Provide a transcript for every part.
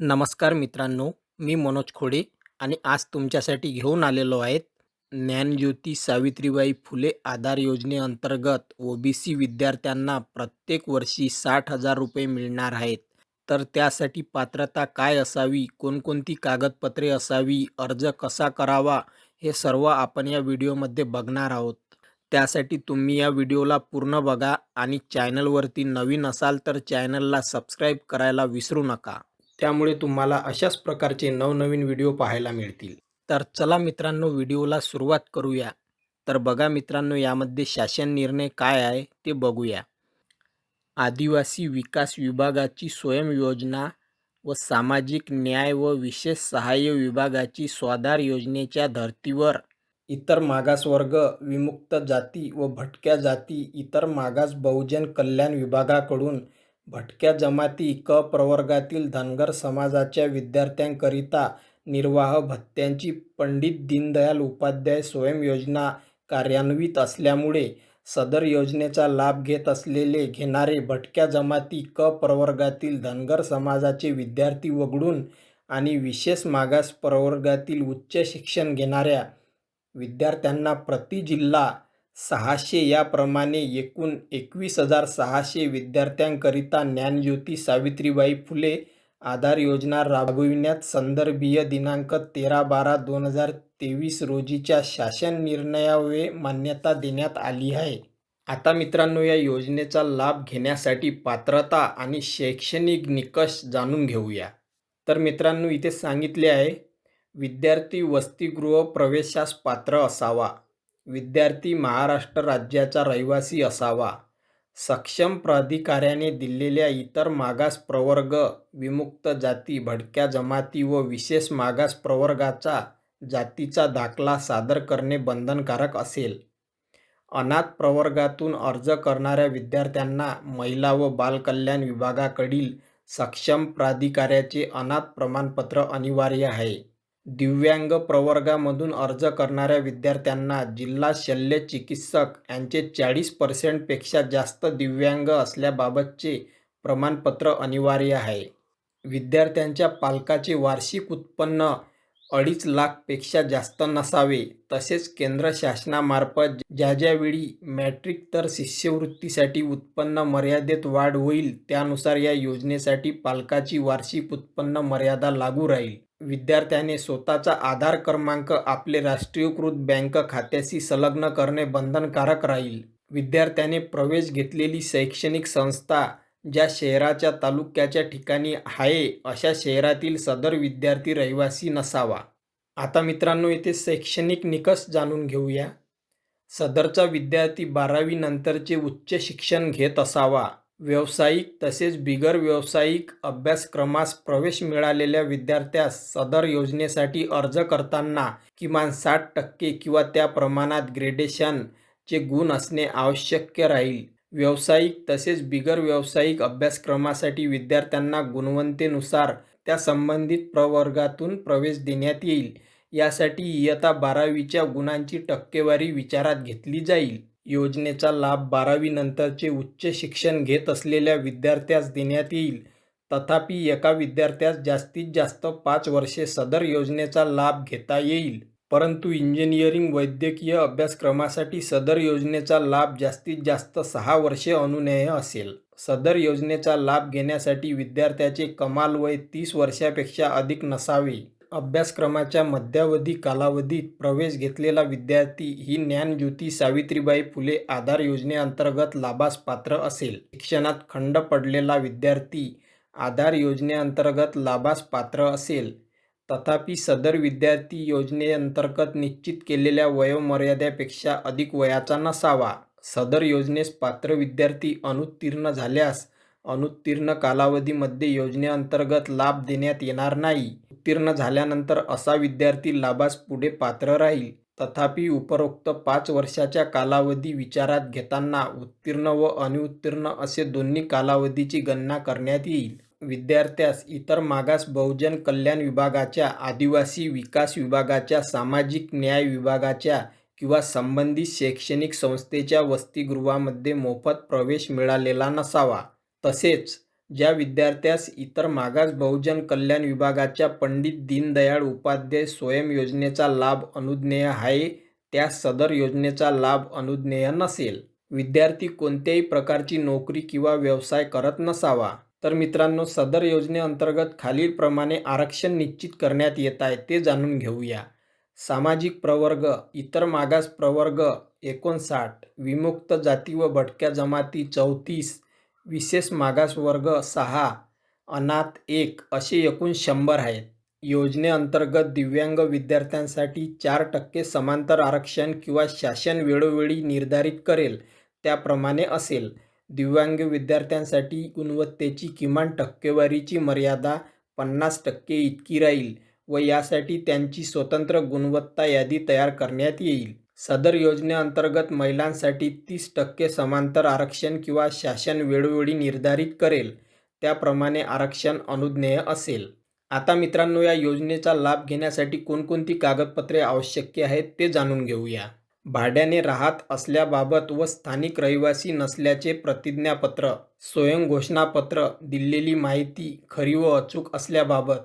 नमस्कार मित्रांनो मी मनोज खोडे आणि आज तुमच्यासाठी घेऊन आलेलो आहेत ज्ञानज्योती सावित्रीबाई फुले आधार योजनेअंतर्गत ओबीसी विद्यार्थ्यांना प्रत्येक वर्षी साठ हजार रुपये मिळणार आहेत. तर त्यासाठी पात्रता काय असावी? कोणकोणती कागदपत्रे असावी? अर्ज कसा करावा? हे सर्व आपण या व्हिडिओमध्ये बघणार आहोत. त्यासाठी तुम्ही या व्हिडिओला पूर्ण बघा आणि चॅनलवरती नवीन असाल तर चॅनलला सबस्क्राईब करायला विसरू नका. त्यामुळे तुम्हाला अशाच प्रकारचे नवनवीन व्हिडिओ पाहायला मिळतील. तर चला मित्रांनो व्हिडिओला सुरुवात करूया. तर बघा मित्रांनो यामध्ये शासन निर्णय काय आहे ते बघूया. आदिवासी विकास विभागाची स्वयं योजना व सामाजिक न्याय व विशेष सहाय्य विभागाची स्वाधार योजनेच्या धर्तीवर. इतर मागासवर्ग विमुक्त जाती व भटक्या जाती इतर मागास बहुजन कल्याण विभागाकडून भटक्या जमाती क प्रवर्गातील धनगर समाजाच्या विद्यार्थ्यांकरिता निर्वाह भत्त्यांची पंडित दीनदयाल उपाध्याय स्वयं योजना कार्यान्वित असल्यामुळे सदर योजनेचा लाभ घेत असलेले घेणारे भटक्या जमाती क प्रवर्गातील धनगर समाजाचे विद्यार्थी वगळून आणि विशेष मागास प्रवर्गातील उच्च शिक्षण घेणाऱ्या विद्यार्थ्यांना प्रति जिल्हा सहाशे याप्रमाणे एकूण एकवीस हजार सहाशे विद्यार्थ्यांकरिता ज्ञानज्योती सावित्रीबाई फुले आधार योजना राबविण्यात संदर्भीय दिनांक तेरा बारा दोन हजार तेवीस रोजीच्या शासन निर्णयावे मान्यता देण्यात आली आहे. आता मित्रांनो या योजनेचा लाभ घेण्यासाठी पात्रता आणि शैक्षणिक निकष जाणून घेऊया. तर मित्रांनो इथे सांगितले आहे विद्यार्थी वसतिगृह प्रवेशास पात्र असावा. विद्यार्थी महाराष्ट्र राज्याचा रहिवासी असावा. सक्षम प्राधिकाऱ्याने दिलेल्या इतर मागास प्रवर्ग विमुक्त जाती भटक्या जमाती व विशेष मागास प्रवर्गाचा जातीचा दाखला सादर करणे बंधनकारक असेल. अनाथ प्रवर्गातून अर्ज करणाऱ्या विद्यार्थ्यांना महिला व बालकल्याण विभागाकडील सक्षम प्राधिकाऱ्याचे अनाथ प्रमाणपत्र अनिवार्य आहे. दिव्यांग प्रवर्गामधून अर्ज करणाऱ्या विद्यार्थ्यांना जिल्हा शल्य चिकित्सक यांचे चाळीस पर्सेंटपेक्षा जास्त दिव्यांग असल्याबाबतचे प्रमाणपत्र अनिवार्य आहे. विद्यार्थ्यांच्या पालकाचे वार्षिक उत्पन्न अडीच लाखपेक्षा जास्त नसावे तसेच केंद्र शासनामार्फत ज्या ज्यावेळी मॅट्रिक तर शिष्यवृत्तीसाठी उत्पन्न मर्यादेत वाढ होईल त्यानुसार या योजनेसाठी पालकाची वार्षिक उत्पन्न मर्यादा लागू राहील. विद्यार्थ्याने स्वतःचा आधार क्रमांक आपले राष्ट्रीयकृत बँक खात्याशी संलग्न करणे बंधनकारक राहील. विद्यार्थ्याने प्रवेश घेतलेली शैक्षणिक संस्था ज्या शहराच्या तालुक्याच्या ठिकाणी आहे अशा शहरातील सदर विद्यार्थी रहिवासी नसावा. आता मित्रांनो येथे शैक्षणिक निकष जाणून घेऊया. सदरचा विद्यार्थी बारावी नंतरचे उच्च शिक्षण घेत असावा. व्यावसायिक तसेच बिगर व्यावसायिक अभ्यासक्रमास प्रवेश मिळालेल्या विद्यार्थ्यास सदर योजनेसाठी अर्ज करताना किमान साठ टक्के किंवा त्या प्रमाणात ग्रेडेशनचे गुण असणे आवश्यक राहील. व्यावसायिक तसेच बिगर व्यावसायिक अभ्यासक्रमासाठी विद्यार्थ्यांना गुणवत्तेनुसार त्या संबंधित प्रवर्गातून प्रवेश देण्यात येईल. यासाठी इयत्ता बारावीच्या गुणांची टक्केवारी विचारात घेतली जाईल. योजनेचा लाभ बारावीनंतरचे उच्च शिक्षण घेत असलेल्या विद्यार्थ्यास देण्यात येईल. तथापि एका विद्यार्थ्यास जास्तीत जास्त पाच वर्षे सदर योजनेचा लाभ घेता येईल. परंतु इंजिनिअरिंग वैद्यकीय अभ्यासक्रमासाठी सदर योजनेचा लाभ जास्तीत जास्त सहा वर्षे अनुनेय असेल. सदर योजनेचा लाभ घेण्यासाठी विद्यार्थ्याचे कमाल वय तीस वर्षापेक्षा अधिक नसावे. अभ्यासक्रमाच्या मध्यावधी कालावधीत प्रवेश घेतलेला विद्यार्थी ही ज्ञानज्योती सावित्रीबाई फुले आधार योजनेअंतर्गत लाभास पात्र असेल. शिक्षणात खंड पडलेला विद्यार्थी आधार योजनेअंतर्गत लाभास पात्र असेल. तथापि सदर विद्यार्थी योजनेअंतर्गत निश्चित केलेल्या वयोमर्यादेपेक्षा अधिक वयाचा नसावा. सदर योजनेस पात्र विद्यार्थी अनुत्तीर्ण झाल्यास अनुत्तीर्ण कालावधीमध्ये योजनेअंतर्गत लाभ देण्यात येणार नाही. उत्तीर्ण झाल्यानंतर असा विद्यार्थी लाभास पुढे पात्र राहील. तथापि उपरोक्त पाच वर्षाच्या कालावधी विचारात घेताना उत्तीर्ण व अनुत्तीर्ण असे दोन्ही कालावधीची गणना करण्यात येईल. विद्यार्थ्यास इतर मागास बहुजन कल्याण विभागाच्या आदिवासी विकास विभागाच्या सामाजिक न्याय विभागाच्या किंवा संबंधित शैक्षणिक संस्थेच्या वसतिगृहामध्ये मोफत प्रवेश मिळालेला नसावा. तसेच ज्या विद्यार्थ्यास इतर मागास बहुजन कल्याण विभागाच्या पंडित दीनदयाळ उपाध्याय स्वयं योजनेचा लाभ अनुज्ञेय आहे त्यास सदर योजनेचा लाभ अनुज्ञेय नसेल. विद्यार्थी कोणत्याही प्रकारची नोकरी किंवा व्यवसाय करत नसावा. तर मित्रांनो सदर योजनेअंतर्गत खालीलप्रमाणे आरक्षण निश्चित करण्यात येत आहे ते जाणून घेऊया. सामाजिक प्रवर्ग इतर मागास प्रवर्ग एकोणसाठ विमुक्त जाती व भटक्या जमाती चौतीस विशेष मागास वर्ग सहा अनाथ एक असे एकूण शंभर आहेत. योजनेअंतर्गत दिव्यांग विद्यार्थ्यांसाठी चार टक्के समांतर आरक्षण किंवा शासन वेळोवेळी निर्धारित करेल त्याप्रमाणे असेल. दिव्यांग विद्यार्थ्यांसाठी गुणवत्तेची किमान टक्केवारीची मर्यादा पन्नास टक्के इतकी राहील व यासाठी त्यांची स्वतंत्र गुणवत्ता यादी तयार करण्यात येईल. सदर योजनेअंतर्गत महिलांसाठी तीस टक्के समांतर आरक्षण किंवा शासन वेळोवेळी निर्धारित करेल. त्याप्रमाणे आरक्षण अनुज्ञेय असेल. आता मित्रांनो या योजनेचा लाभ घेण्यासाठी कोणकोणती कागदपत्रे आवश्यक आहेत ते जाणून घेऊया. भाड्याने राहत असल्याबाबत व स्थानिक रहिवासी नसल्याचे प्रतिज्ञापत्र स्वयंघोषणापत्र दिलेली माहिती खरी व अचूक असल्याबाबत.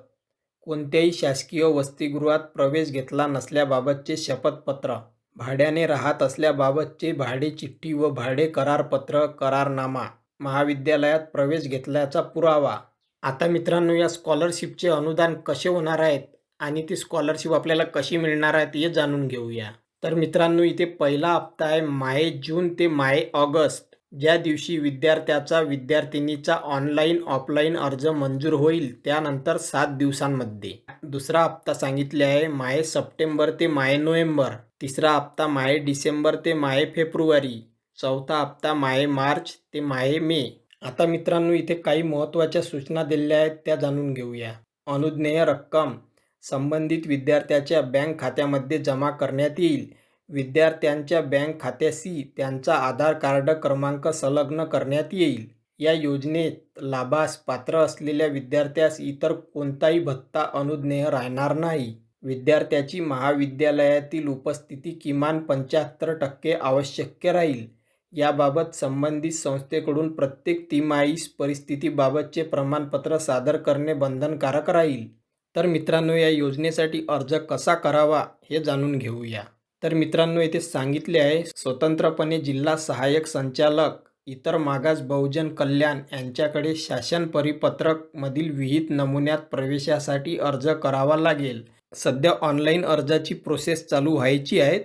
कोणत्याही शासकीय वसतिगृहात प्रवेश घेतला नसल्याबाबतचे शपथपत्र. भाड्याने राहत असल्याबाबतचे भाडे चिठ्ठी व भाडे करारपत्र करारनामा महाविद्यालयात प्रवेश घेतल्याचा पुरावा. आता मित्रांनो या स्कॉलरशिपचे अनुदान कसे होणार आहेत आणि ती स्कॉलरशिप आपल्याला कशी मिळणार आहेत हे जाणून घेऊया. तर मित्रांनो इथे पहिला हप्ता आहे माहे जून ते माहे ऑगस्ट. ज्या दिवशी विद्यार्थ्याचा विद्यार्थिनीचा ऑनलाईन ऑफलाईन अर्ज मंजूर होईल त्यानंतर सात दिवसांमध्ये. दुसरा हप्ता सांगितले आहे माहे सप्टेंबर ते माहे नोव्हेंबर. तिसरा हप्ता माहे डिसेंबर ते माहे फेब्रुवारी. चौथा हप्ता माहे मार्च ते माहे मे. आता मित्रांनो इथे काही महत्त्वाच्या सूचना दिलेल्या आहेत त्या जाणून घेऊया. अनुज्ञेय रक्कम संबंधित विद्यार्थ्याच्या बँक खात्यामध्ये जमा करण्यात येईल. विद्यार्थ्यांच्या बँक खात्याशी त्यांचा आधार कार्ड क्रमांक संलग्न करण्यात येईल. या योजनेत लाभास पात्र असलेल्या विद्यार्थ्यास इतर कोणताही भत्ता अनुज्ञेय राहणार नाही. विद्यार्थ्याची महाविद्यालयातील उपस्थिती किमान पंच्याहत्तर टक्के आवश्यक राहील. याबाबत संबंधित संस्थेकडून प्रत्येक तिमाहीस परिस्थितीबाबतचे प्रमाणपत्र सादर करणे बंधनकारक राहील. तर मित्रांनो या योजनेसाठी अर्ज कसा करावा हे जाणून घेऊया. तर मित्रांनो येथे सांगितले आहे स्वतंत्रपणे जिल्हा सहाय्यक संचालक इतर मागास बहुजन कल्याण यांच्याकडे शासन परिपत्रकमधील विहित नमुन्यात प्रवेशासाठी अर्ज करावा लागेल. सध्या ऑनलाईन अर्जाची प्रोसेस चालू व्हायची आहेत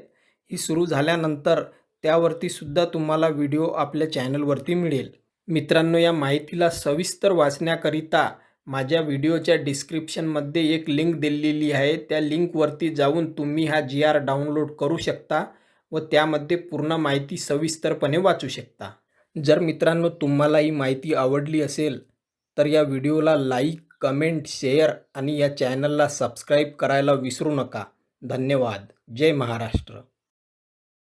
ही सुरू झाल्यानंतर त्यावरती सुद्धा तुम्हाला व्हिडिओ आपल्या चॅनलवरती मिळेल. मित्रांनो या माहितीला सविस्तर वाचण्याकरिता माझ्या व्हिडिओच्या डिस्क्रिप्शनमध्ये एक लिंक दिलेली आहे. त्या लिंकवरती जाऊन तुम्ही हा जी आर डाउनलोड करू शकता व त्यामध्ये पूर्ण माहिती सविस्तरपणे वाचू शकता. जर मित्रांनो तुम्हाला ही माहिती आवडली असेल तर या व्हिडिओला लाईक कमेंट शेअर आणि या चॅनलला सबस्क्राईब करायला विसरू नका. धन्यवाद. जय महाराष्ट्र.